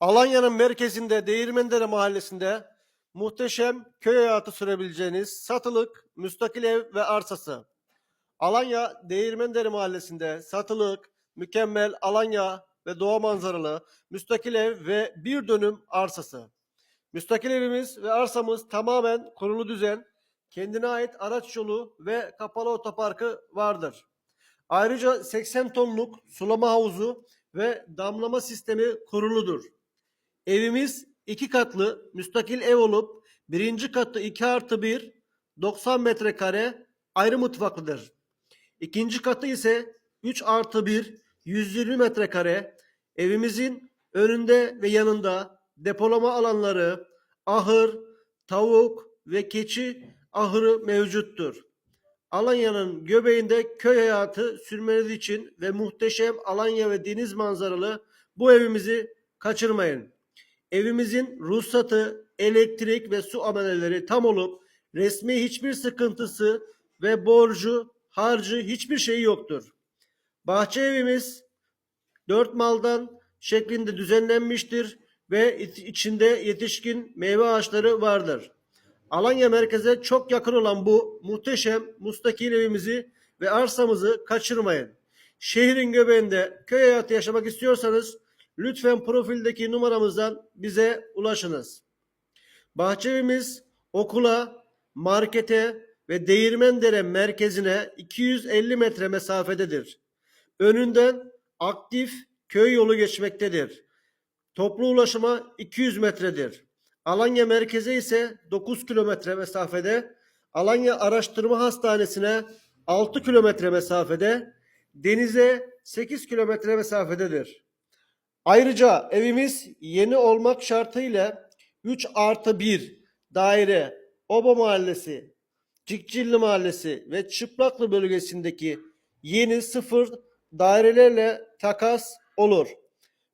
Alanya'nın merkezinde Değirmendere mahallesinde muhteşem köy hayatı sürebileceğiniz satılık, müstakil ev ve arsası. Alanya Değirmendere mahallesinde satılık, mükemmel Alanya ve doğa manzaralı müstakil ev ve bir dönüm arsası. Müstakil evimiz ve arsamız tamamen kurulu düzen, kendine ait araç yolu ve kapalı otoparkı vardır. Ayrıca 80 tonluk sulama havuzu ve damlama sistemi kuruludur. Evimiz iki katlı müstakil ev olup birinci katı 2 artı 1 90 metrekare ayrı mutfaklıdır. İkinci katı ise 3 artı 1 120 metrekare evimizin önünde ve yanında depolama alanları, ahır, tavuk ve keçi ahırı mevcuttur. Alanya'nın göbeğinde köy hayatı sürmeniz için ve muhteşem Alanya ve deniz manzaralı bu evimizi kaçırmayın. Evimizin ruhsatı, elektrik ve su aboneleri tam olup resmi hiçbir sıkıntısı ve borcu, harcı hiçbir şeyi yoktur. Bahçe evimiz dört maldan şeklinde düzenlenmiştir ve iç- içinde yetişkin meyve ağaçları vardır. Alanya merkeze çok yakın olan bu muhteşem mustakil evimizi ve arsamızı kaçırmayın. Şehrin göbeğinde köy hayatı yaşamak istiyorsanız lütfen profildeki numaramızdan bize ulaşınız. Bahçevimiz okula, markete ve Değirmendere merkezine 250 metre mesafededir. Önünden aktif köy yolu geçmektedir. Toplu ulaşıma 200 metredir. Alanya merkeze ise 9 kilometre mesafede, Alanya Araştırma Hastanesi'ne 6 kilometre mesafede, denize 8 kilometre mesafededir. Ayrıca evimiz yeni olmak şartıyla 3 artı 1 daire Oba Mahallesi, Cikcilli Mahallesi ve Çıplaklı bölgesindeki yeni sıfır dairelerle takas olur.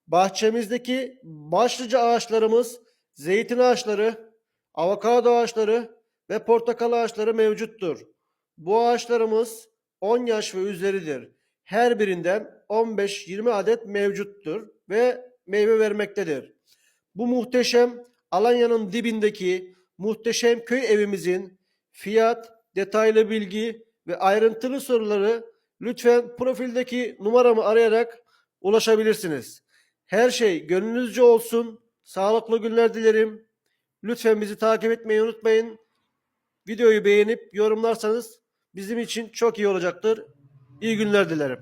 Bahçemizdeki başlıca ağaçlarımız zeytin ağaçları, avokado ağaçları ve portakal ağaçları mevcuttur. Bu ağaçlarımız 10 yaş ve üzeridir. Her birinden 15-20 adet mevcuttur ve meyve vermektedir. Bu muhteşem Alanya'nın dibindeki muhteşem köy evimizin fiyat, detaylı bilgi ve ayrıntılı soruları lütfen profildeki numaramı arayarak ulaşabilirsiniz. Her şey gönlünüzce olsun. Sağlıklı günler dilerim. Lütfen bizi takip etmeyi unutmayın. Videoyu beğenip yorumlarsanız bizim için çok iyi olacaktır. İyi günler dilerim.